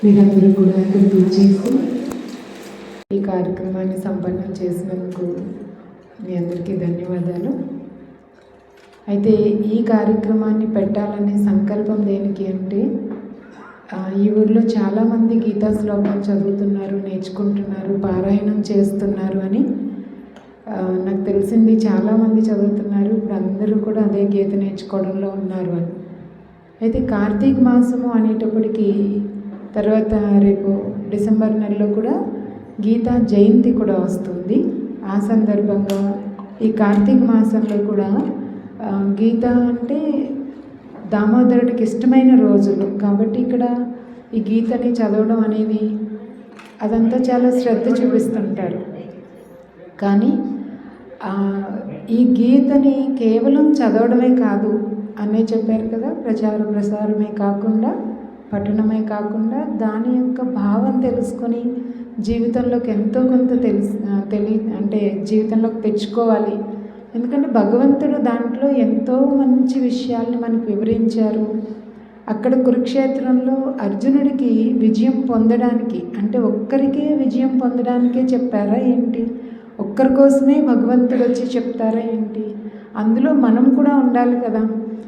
మీరందరూ కూడా ఇక్కడికి చేసి ఈ కార్యక్రమాన్ని సంపన్నం చేసినందుకు మీ అందరికీ ధన్యవాదాలు. అయితే ఈ కార్యక్రమాన్ని పెట్టాలనే సంకల్పం దేనికి అంటే ఈ ఊర్లో చాలామంది గీతా శ్లోకాలు చదువుతున్నారు నేర్చుకుంటున్నారు పారాయణం చేస్తున్నారు అని నాకు తెలిసింది చాలామంది చదువుతున్నారు ఇప్పుడు అందరూ కూడా అదే గీత నేర్చుకోవడంలో ఉన్నారు అని. అయితే కార్తీక మాసము అనేటప్పటికీ తర్వాత రేపు డిసెంబర్ నెలలో కూడా గీతా జయంతి కూడా వస్తుంది. ఆ సందర్భంగా ఈ కార్తీక మాసంలో కూడా గీత అంటే దామోదరుడికి ఇష్టమైన రోజులు. కాబట్టి ఇక్కడ ఈ గీతని చదవడం అనేది అదంతా చాలా శ్రద్ధ చూపిస్తుంటారు. కానీ ఈ గీతని కేవలం చదవడమే కాదు అనే చెప్పారు కదా ప్రచార ప్రసారమే కాకుండా పఠనమే కాకుండా దాని యొక్క భావం తెలుసుకొని జీవితంలోకి ఎంతో కొంత తెలుసు తెలి అంటే జీవితంలోకి తెచ్చుకోవాలి. ఎందుకంటే భగవంతుడు దాంట్లో ఎంతో మంచి విషయాల్ని మనకు వివరించారు. అక్కడ కురుక్షేత్రంలో అర్జునుడికి విజయం పొందడానికి అంటే ఒక్కరికే విజయం పొందడానికే చెప్పారా ఏంటి? ఒక్కరి కోసమే భగవంతుడు వచ్చి చెప్తారా ఏంటి? అందులో మనం కూడా ఉండాలి కదా.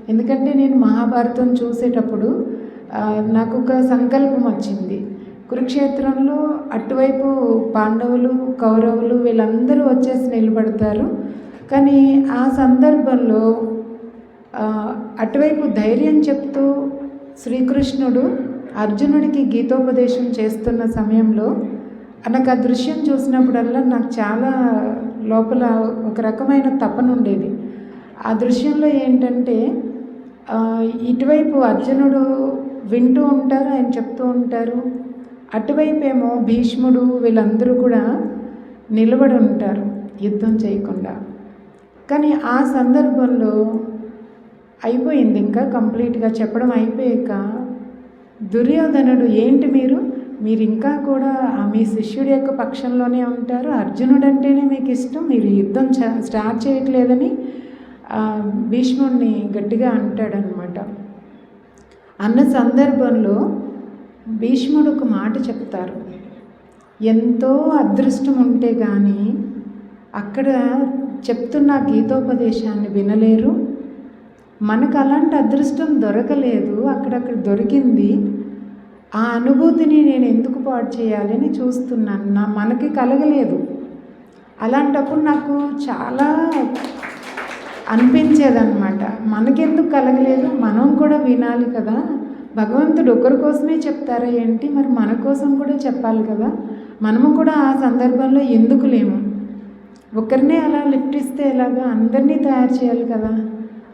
ఎందుకంటే నేను మహాభారతం చూసేటప్పుడు నాకు ఒక సంకల్పం వచ్చింది. కురుక్షేత్రంలో అటువైపు పాండవులు కౌరవులు వీళ్ళందరూ వచ్చేసి నిలబడతారు. కానీ ఆ సందర్భంలో అటువైపు ధైర్యం చెప్తూ శ్రీకృష్ణుడు అర్జునుడికి గీతోపదేశం చేస్తున్న సమయంలో నాకు ఆ దృశ్యం చూసినప్పుడల్లా నాకు చాలా లోపల ఒక రకమైన తపన ఉండేది. ఆ దృశ్యంలో ఏంటంటే ఇటువైపు అర్జునుడు వింటూ ఉంటారు ఆయన చెప్తూ ఉంటారు. అటువైపు ఏమో భీష్ముడు వీళ్ళందరూ కూడా నిలబడి ఉంటారు యుద్ధం చేయకుండా. కానీ ఆ సందర్భంలో అయిపోయింది ఇంకా కంప్లీట్గా. చెప్పడం అయిపోయాక దుర్యోధనుడు ఏంటి మీరు? మీరు ఇంకా కూడా ఆ మీ శిష్యుడి యొక్క పక్షంలోనే ఉంటారు. అర్జునుడు అంటేనే మీకు ఇష్టం మీరు యుద్ధం చ- స్టార్ట్ చేయట్లేదని భీష్ముడిని గట్టిగా అంటాడనమాట. అన్న సందర్భంలో భీష్ముడు ఒక మాట చెప్తారు. ఎంతో అదృష్టం ఉంటే కానీ అక్కడ చెప్తున్న గీతోపదేశాన్ని వినలేరు. మనకు అలాంటి అదృష్టం దొరకలేదు. అక్కడక్కడ దొరికింది. ఆ అనుభూతిని నేను ఎందుకు పాడు చేయాలని చూస్తున్నాను. నా మనకి కలగలేదు. అలాంటప్పుడు నాకు చాలా అనిపించేదన్నమాట. మనకెందుకు కలగలేదు? మనం కూడా వినాలి కదా. భగవంతుడు ఒకరి కోసమే చెప్తారా ఏంటి? మరి మన కోసం కూడా చెప్పాలి కదా. మనము కూడా ఆ సందర్భంలో ఎందుకు లేము? ఒకరినే అలా లిఫ్ట్ ఇస్తే ఎలాగా? అందరినీ తయారు చేయాలి కదా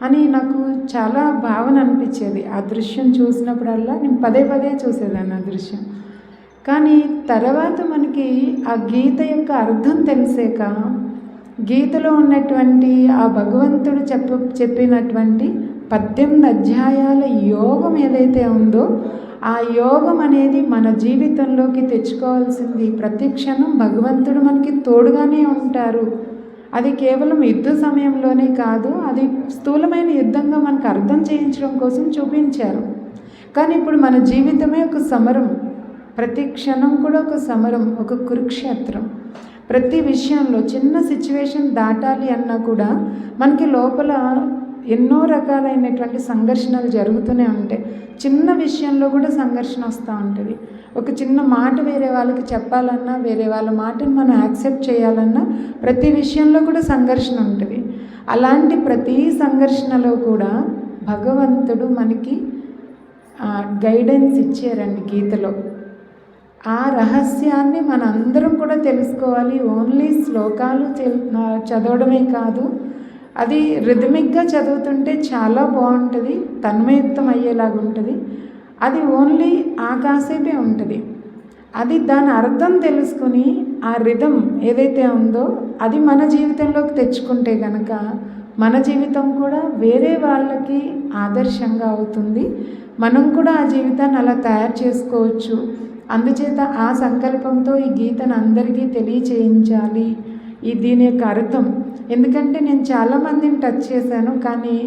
అని నాకు చాలా భావన అనిపించేది. ఆ దృశ్యం చూసినప్పుడల్లా నేను పదే పదే చూసేదాన్ని ఆ దృశ్యం. కానీ తర్వాత మనకి ఆ గీత యొక్క అర్థం తెలిసాక గీతలో ఉన్నటువంటి ఆ భగవంతుడు చెప్ప చెప్పినటువంటి పద్దెనిమిది అధ్యాయాల యోగం ఏదైతే ఉందో ఆ యోగం అనేది మన జీవితంలోకి తెచ్చుకోవాల్సింది. ప్రతి క్షణం భగవంతుడు మనకి తోడుగానే ఉంటారు. అది కేవలం యుద్ధ సమయంలోనే కాదు అది స్థూలమైన యుద్ధంగా మనకు అర్థం చేయించడం కోసం చూపించారు. కానీ ఇప్పుడు మన జీవితమే ఒక సమరం. ప్రతి క్షణం కూడా ఒక సమరం ఒక కురుక్షేత్రం. ప్రతి విషయంలో చిన్న సిచ్యువేషన్ దాటాలి అన్నా కూడా మనకి లోపల ఎన్నో రకాలైనటువంటి సంఘర్షణలు జరుగుతూనే ఉంటాయి. చిన్న విషయంలో కూడా సంఘర్షణ వస్తూ ఉంటుంది. ఒక చిన్న మాట వేరే వాళ్ళకి చెప్పాలన్నా వేరే వాళ్ళ మాటను మనం యాక్సెప్ట్ చేయాలన్నా ప్రతి విషయంలో కూడా సంఘర్షణ ఉంటుంది. అలాంటి ప్రతి సంఘర్షణలో కూడా భగవంతుడు మనకి గైడెన్స్ ఇచ్చారండి గీతలో. ఆ రహస్యాన్ని మనందరం కూడా తెలుసుకోవాలి. ఓన్లీ శ్లోకాలు చదవడమే కాదు. అది రిథమిక్గా చదువుతుంటే చాలా బాగుంటుంది. తన్మయుక్తం అయ్యేలాగా ఉంటుంది. అది ఓన్లీ ఆ కాసేపే ఉంటుంది. అది దాని అర్థం తెలుసుకుని ఆ రిధం ఏదైతే ఉందో అది మన జీవితంలోకి తెచ్చుకుంటే కనుక మన జీవితం కూడా వేరే వాళ్ళకి ఆదర్శంగా అవుతుంది. మనం కూడా ఆ జీవితాన్ని అలా తయారు చేసుకోవచ్చు. అందుచేత ఆ సంకల్పంతో ఈ గీతను అందరికీ తెలియచేయించాలి. ఈ దీని యొక్క అర్థం. ఎందుకంటే నేను చాలామందిని టచ్ చేశాను కానీ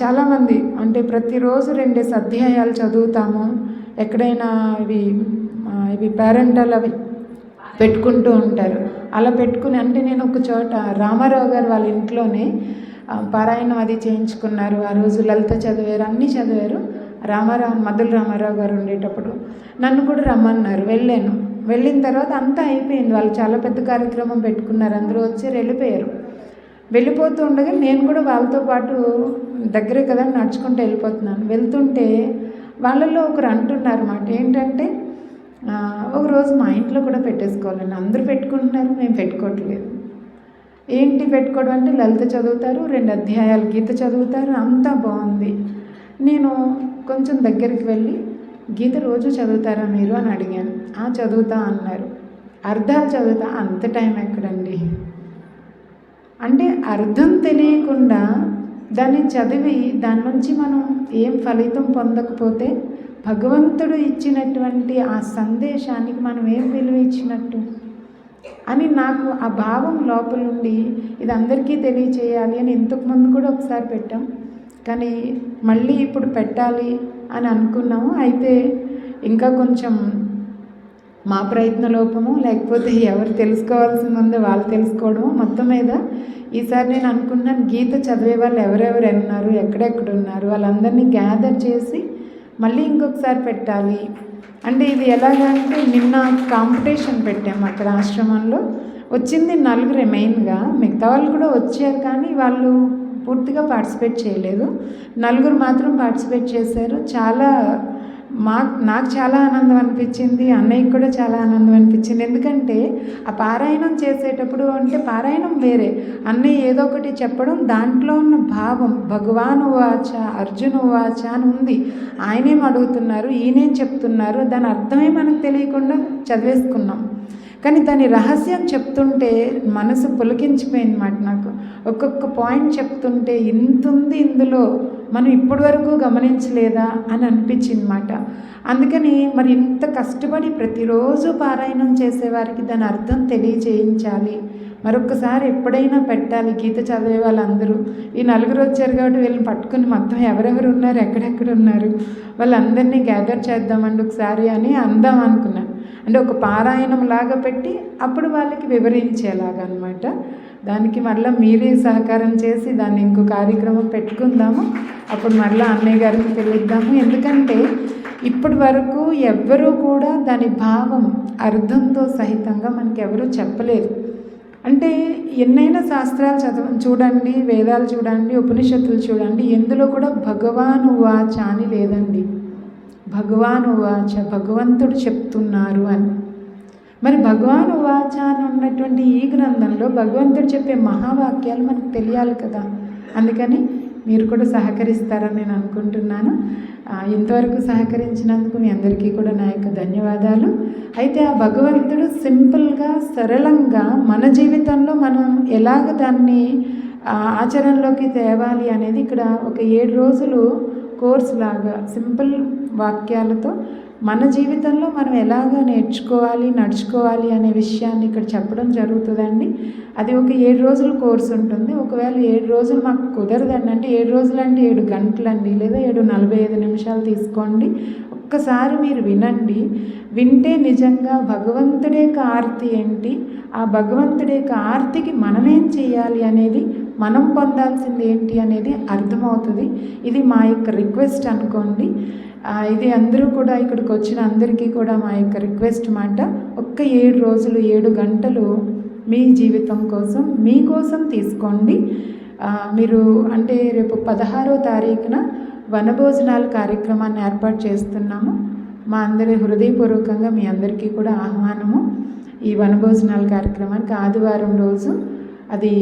చాలామంది అంటే ప్రతిరోజు రెండేసి అధ్యాయాలు చదువుతాము. ఎక్కడైనా ఇవి ఇవి పేరెంటల్ అవి పెట్టుకుంటూ ఉంటారు. అలా పెట్టుకుని అంటే నేను ఒక చోట రామారావు గారు వాళ్ళ ఇంట్లోనే పారాయణం అది చేయించుకున్నారు. ఆ రోజు లలిత చదివారు అన్నీ చదివారు. రామారావు మధుల రామారావు గారు ఉండేటప్పుడు నన్ను కూడా రమ్మన్నారు. వెళ్ళాను. వెళ్ళిన తర్వాత అంతా అయిపోయింది. వాళ్ళు చాలా పెద్ద కార్యక్రమం పెట్టుకున్నారు. అందరూ వచ్చి వెళ్ళిపోయారు. వెళ్ళిపోతూ ఉండగా నేను కూడా వాళ్ళతో పాటు దగ్గరే కదా నడుచుకుంటూ వెళ్ళిపోతున్నాను. వెళ్తుంటే వాళ్ళల్లో ఒకరు అంటున్నారు మాట. ఏంటంటే ఒకరోజు మా ఇంట్లో కూడా పెట్టేసుకోవాలని. అందరూ పెట్టుకుంటున్నారు. మేము పెట్టుకోవట్లేదు. ఏంటి పెట్టుకోవడం అంటే లలిత చదువుతారు రెండు అధ్యాయాలు గీత చదువుతారు. అంతా బాగుంది. నేను కొంచెం దగ్గరికి వెళ్ళి గీత రోజు చదువుతారా మీరు? అని అడిగాను. "ఆ, చదువుతా అన్నారు. అర్థాలు చదువుతా? అంత టైం ఎక్కడండి? అంటే అర్థం తెలియకుండా దాన్ని చదివి దాని నుంచి మనం ఏం ఫలితం పొందకపోతే భగవంతుడు ఇచ్చినటువంటి ఆ సందేశానికి మనం ఏం విలువ ఇచ్చినట్టు? అని నాకు ఆ భావం లోపలుండి ఇది అందరికీ తెలియచేయాలి అని ఇంతకు ముందు కూడా ఒకసారి పెట్టాం. కానీ మళ్ళీ ఇప్పుడు పెట్టాలి అని అనుకున్నాము. అయితే ఇంకా కొంచెం మా ప్రయత్న లోపము లేకపోతే ఎవరు తెలుసుకోవాల్సింది ఉందో వాళ్ళు తెలుసుకోవడము మొత్తం మీద ఈసారి నేను అనుకున్నాను గీత చదివే వాళ్ళు ఎవరెవరు ఉన్నారు ఎక్కడెక్కడ ఉన్నారు వాళ్ళందరినీ గ్యాదర్ చేసి మళ్ళీ ఇంకొకసారి పెట్టాలి. అంటే ఇది ఎలాగంటే నిన్న కాంపిటీషన్ పెట్టాము అక్కడ ఆశ్రమంలో. వచ్చింది నలుగురే మెయిన్గా మిగతా వాళ్ళు కూడా వచ్చారు కానీ వాళ్ళు పూర్తిగా పార్టిసిపేట్ చేయలేదు. నలుగురు మాత్రం పార్టిసిపేట్ చేశారు. చాలా మా నాకు చాలా ఆనందం అనిపించింది. అన్నయ్యకి కూడా చాలా ఆనందం అనిపించింది. ఎందుకంటే ఆ పారాయణం చేసేటప్పుడు అంటే పారాయణం వేరే. అన్నయ్య ఏదో ఒకటి చెప్పడం దాంట్లో ఉన్న భావం భగవాను వాచ అర్జును వాచ అని ఉంది. ఆయనేం అడుగుతున్నారు? ఈయనేం చెప్తున్నారు? దాని అర్థమే మనకు తెలియకుండా చదివేసుకున్నాం. కానీ దాని రహస్యం చెప్తుంటే మనసు పులికించిపోయిందనమాట నాకు. ఒక్కొక్క పాయింట్ చెప్తుంటే ఇంత ఉంది ఇందులో మనం ఇప్పటి వరకు గమనించలేదా అని అనిపించింది మాట అందుకని మరి ఇంత కష్టపడి ప్రతిరోజు పారాయణం చేసేవారికి దాని అర్థం తెలియజేయించాలి. మరొకసారి ఎప్పుడైనా పెట్టాలి గీత చదివే వాళ్ళందరూ. ఈ నలుగురు వచ్చారు కాబట్టి వీళ్ళని పట్టుకుని మొత్తం ఎవరెవరు ఉన్నారు ఎక్కడెక్కడ ఉన్నారు? వాళ్ళందరినీ గ్యాదర్ చేద్దామండి ఒకసారి అని అందాం అనుకున్నాను అంటే ఒక పారాయణం లాగా పెట్టి అప్పుడు వాళ్ళకి వివరించేలాగా అనమాట దానికి మళ్ళీ మీరే సహకారం చేసి దాన్ని ఇంకో కార్యక్రమం పెట్టుకుందాము. అప్పుడు మళ్ళీ అన్నయ్య గారికి తెలిద్దాము. ఎందుకంటే ఇప్పటి వరకు ఎవ్వరూ కూడా దాని భావం అర్థంతో సహితంగా మనకి ఎవరూ చెప్పలేదు. అంటే ఎన్నైనా శాస్త్రాలు చదవ చూడండి వేదాలు చూడండి ఉపనిషత్తులు చూడండి ఎందులో కూడా భగవాను వాచ అని లేదండి. భగవాను వాచ భగవంతుడు చెప్తున్నారు అని. మరి భగవాను వాచ అని ఉన్నటువంటి ఈ గ్రంథంలో భగవంతుడు చెప్పే మహావాక్యాలు మనకు తెలియాలి కదా. అందుకని మీరు కూడా సహకరిస్తారని నేను అనుకుంటున్నాను. ఇంతవరకు సహకరించినందుకు మీ అందరికీ కూడా నా యొక్క ధన్యవాదాలు. అయితే ఆ భగవంతుడు సింపుల్గా సరళంగా మన జీవితంలో మనం ఎలాగ దాన్ని ఆచరణలోకి తేవాలి అనేది ఇక్కడ ఒక ఏడు రోజులు కోర్స్ లాగా సింపుల్ వాక్యాలతో మన జీవితంలో మనం ఎలాగ నేర్చుకోవాలి నడుచుకోవాలి అనే విషయాన్ని ఇక్కడ చెప్పడం జరుగుతుందండి. అది ఒక ఏడు రోజుల కోర్స్ ఉంటుంది. ఒకవేళ ఏడు రోజులు మాకు కుదరదండి. అంటే ఏడు రోజులు అంటే ఏడు గంటలండి లేదా ఏడు నలభై ఐదు నిమిషాలు తీసుకోండి. ఒక్కసారి మీరు వినండి. వింటే నిజంగా భగవంతుడి యొక్క ఆర్తి ఏంటి? ఆ భగవంతుడి యొక్క ఆర్తికి మనమేం చేయాలి అనేది మనం పొందాల్సింది ఏంటి అనేది అర్థమవుతుంది. ఇది మా యొక్క రిక్వెస్ట్ అనుకోండి. ఇది అందరూ కూడా ఇక్కడికి వచ్చిన అందరికీ కూడా మా యొక్క రిక్వెస్ట్ మాట ఒక్క ఏడు రోజులు ఏడు గంటలు మీ జీవితం కోసం మీకోసం తీసుకోండి. మీరు అంటే రేపు పదహారో తారీఖున వనభోజనాల కార్యక్రమాన్ని ఏర్పాటు చేస్తున్నాము. మా అందరి హృదయపూర్వకంగా మీ అందరికీ కూడా ఆహ్వానము. ఈ వనభోజనాల కార్యక్రమానికి ఆదివారం రోజు అది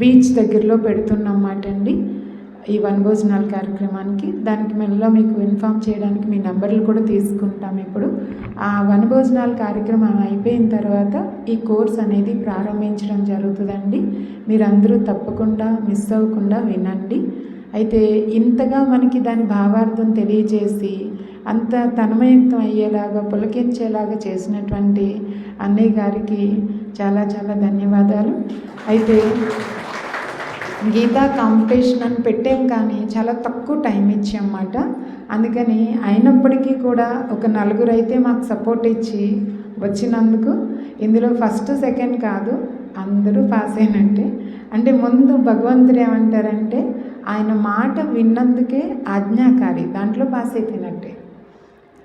బీచ్ దగ్గరలో పెడుతున్నమాట అండి ఈ వనభోజనాల కార్యక్రమానికి దానికి మెల్లలో మీకు ఇన్ఫామ్ చేయడానికి మీ నెంబర్లు కూడా తీసుకుంటాం ఇప్పుడు. ఆ వనభోజనాల కార్యక్రమం అయిపోయిన తర్వాత ఈ కోర్స్ అనేది ప్రారంభించడం జరుగుతుందండి. మీరందరూ తప్పకుండా మిస్ అవ్వకుండా వినండి. అయితే ఇంతగా మనకి దాని భావార్థం తెలియజేసి అంత తన్మయుక్తం అయ్యేలాగా పులకించేలాగా చేసినటువంటి అన్నయ్య గారికి చాలా చాలా ధన్యవాదాలు. అయితే గీతా కాంపిటీషన్ అని పెట్టాం కానీ చాలా తక్కువ టైం ఇచ్చామన్నమాట అందుకని అయినప్పటికీ కూడా ఒక నలుగురు అయితే మాకు సపోర్ట్ ఇచ్చి వచ్చినందుకు ఇందులో ఫస్ట్ సెకండ్ కాదు అందరూ పాస్ అయినట్టే. అంటే ముందు భగవంతుడు ఏమంటారంటే ఆయన మాట విన్నందుకే ఆజ్ఞాకారి దాంట్లో పాస్ అయిపోయినట్టే.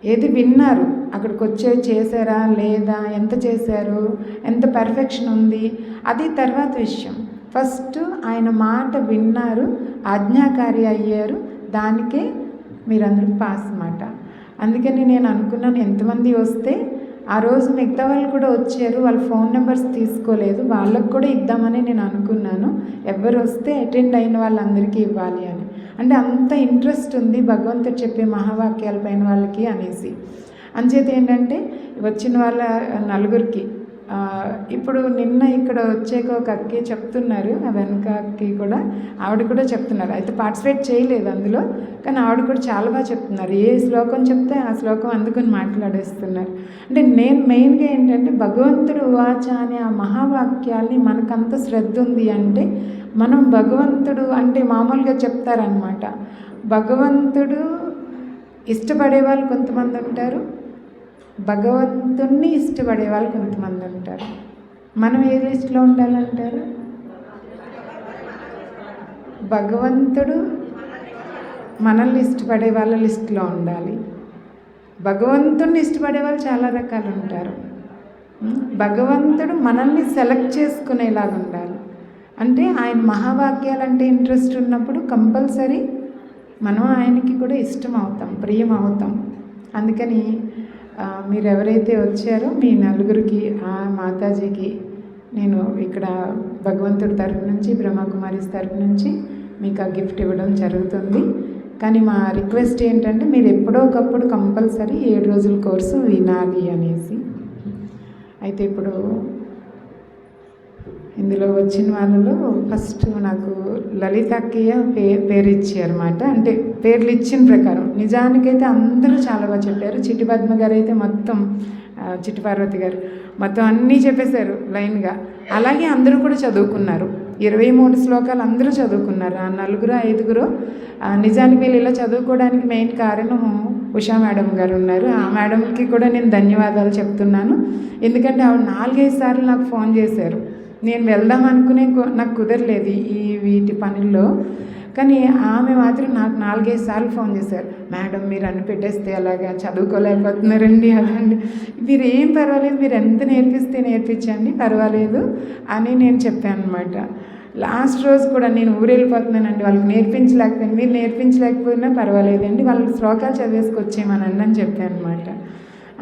ఏది విన్నారు అక్కడికి వచ్చే చేశారా లేదా ఎంత చేశారు ఎంత పర్ఫెక్షన్ ఉంది అది తర్వాత విషయం. ఫస్ట్ ఆయన మాట విన్నారు ఆజ్ఞాకారి అయ్యారు. దానికే మీరందరూ పాస్ మాట. అందుకని నేను అనుకున్నాను ఎంతమంది వస్తే ఆ రోజు మిగతా వాళ్ళు కూడా వచ్చారు. వాళ్ళ ఫోన్ నెంబర్స్ తీసుకోలేదు. వాళ్ళకు కూడా ఇద్దామని నేను అనుకున్నాను. ఎవరు వస్తే అటెండ్ అయిన వాళ్ళందరికీ ఇవ్వాలి అని. అంటే అంత ఇంట్రెస్ట్ ఉంది భగవంతుడు చెప్పే మహావాక్యాలపైన వాళ్ళకి అనేసి. అంచేత ఏంటంటే వచ్చిన వాళ్ళ నలుగురికి ఇప్పుడు నిన్న ఇక్కడ వచ్చాక ఒక అక్కి చెప్తున్నారు ఆ వెనక అక్కి కూడా ఆవిడ కూడా చెప్తున్నారు. అయితే పార్టిసిపేట్ చేయలేదు అందులో కానీ ఆవిడ కూడా చాలా బాగా చెప్తున్నారు. ఏ శ్లోకం చెప్తే ఆ శ్లోకం అందుకుని మాట్లాడేస్తున్నారు. అంటే నేను మెయిన్గా ఏంటంటే భగవంతుడు వాచ అనే ఆ మహావాక్యాల్ని మనకంత శ్రద్ధ ఉంది అంటే మనం భగవంతుడు అంటే మామూలుగా చెప్తారనమాట భగవంతుడు ఇష్టపడే వాళ్ళు కొంతమంది ఉంటారు భగవంతుణ్ణి ఇష్టపడే వాళ్ళు కొంతమంది ఉంటారు. మనం ఏ లిస్టులో ఉండాలంటారు? భగవంతుడు మనల్ని ఇష్టపడే వాళ్ళ లిస్టులో ఉండాలి. భగవంతుడిని ఇష్టపడే వాళ్ళు చాలా రకాలు ఉంటారు. భగవంతుడు మనల్ని సెలెక్ట్ చేసుకునేలాగా ఉండాలి. అంటే ఆయన మహావాక్యాలంటే ఇంట్రెస్ట్ ఉన్నప్పుడు కంపల్సరీ మనం ఆయనకి కూడా ఇష్టం అవుతాం ప్రియం అవుతాం. అందుకని మీరు ఎవరైతే వచ్చారో మీ నలుగురికి ఆ మాతాజీకి నేను ఇక్కడ భగవంతుడి తరఫు నుంచి బ్రహ్మకుమారిస్ తరఫు నుంచి మీకు ఆ గిఫ్ట్ ఇవ్వడం జరుగుతుంది. కానీ మా రిక్వెస్ట్ ఏంటంటే మీరు ఎప్పుడో ఒకప్పుడు కంపల్సరీ ఏడు రోజుల కోర్సు వినాలి అనేసి. అయితే ఇప్పుడు ఇందులో వచ్చిన వాళ్ళలో ఫస్ట్ నాకు లలితాక్కయ్య పే పేరు ఇచ్చారన్నమాట అంటే పేర్లు ఇచ్చిన ప్రకారం. నిజానికైతే అందరూ చాలా బాగా చెప్పారు. చిట్టి పద్మ గారు అయితే మొత్తం చిట్టి పార్వతి గారు మొత్తం అన్నీ చెప్పేశారు లైన్గా. అలాగే అందరూ కూడా చదువుకున్నారు. ఇరవై మూడు శ్లోకాలు అందరూ చదువుకున్నారు. ఆ నలుగురు ఐదుగురు ఆ, నిజానికి వీళ్ళు ఇలా చదువుకోవడానికి మెయిన్ కారణం ఉషా మేడం గారు ఉన్నారు. ఆ మేడంకి కూడా నేను ధన్యవాదాలు చెప్తున్నాను. ఎందుకంటే ఆవిడ నాలుగైదు సార్లు నాకు ఫోన్ చేశారు. నేను వెళ్దాం అనుకునే కు- నాకు కుదరలేదు ఈ వీటి పనుల్లో. కానీ ఆమె మాత్రం నాకు నాలుగైదు సార్లు ఫోన్ చేశారు. మేడం మీరు అన్ని పెట్టేస్తే అలాగా చదువుకోలేకపోతున్నారండి అదండి. మీరు ఏం పర్వాలేదు మీరు ఎంత నేర్పిస్తే నేర్పించండి పర్వాలేదు అని నేను చెప్పాను అనమాట లాస్ట్ రోజు కూడా నేను ఊరు వెళ్ళిపోతున్నానండి వాళ్ళకి నేర్పించలేకపోయినా మీరు నేర్పించలేకపోయినా పర్వాలేదండి వాళ్ళ శ్లోకాలు చదివేసుకొచ్చేయమనండి అని చెప్పాను అనమాట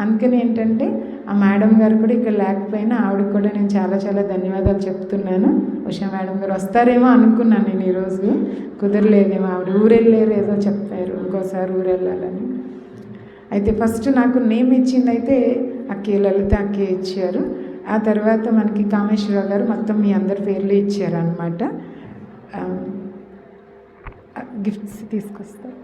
అందుకని ఏంటంటే ఆ మేడం గారు కూడా ఇక్కడ లేకపోయినా ఆవిడకి కూడా నేను చాలా చాలా ధన్యవాదాలు చెప్తున్నాను. ఉషా మేడం గారు వస్తారేమో అనుకున్నాను నేను ఈరోజు. కుదరలేదేమో ఆవిడ ఊరెళ్ళారు ఏదో చెప్పారు ఇంకోసారి ఊరెళ్ళాలని. అయితే ఫస్ట్ నాకు నేమ్ ఇచ్చింది అయితే అక్కే లలిత అక్కే ఇచ్చారు. ఆ తర్వాత మనకి కామేశ్వరరావు గారు మొత్తం మీ అందరి పేర్లు ఇచ్చారు అనమాట గిఫ్ట్స్ తీసుకొస్తారు.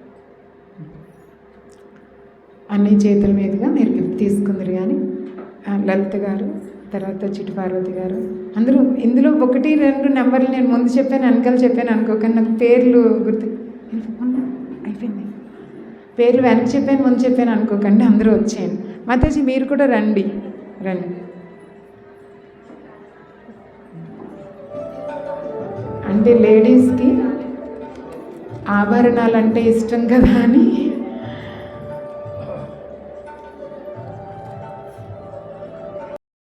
అన్ని చేతుల మీదుగా మీరు గిఫ్ట్ తీసుకుందరు కానీ లలిత గారు తర్వాత చిట్టు పార్వతి గారు అందరూ ఇందులో ఒకటి రెండు నెంబర్లు నేను ముందు చెప్పాను వెనకాల చెప్పాను అనుకోకండి నాకు పేర్లు గుర్తు అయిపోయింది. పేర్లు వెనక చెప్పాను ముందు చెప్పాను అనుకోకండి అందరూ వచ్చేయండి. మాతాజీ మీరు కూడా రండి రండి. అంటే లేడీస్కి ఆభరణాలు అంటే ఇష్టం కదా అని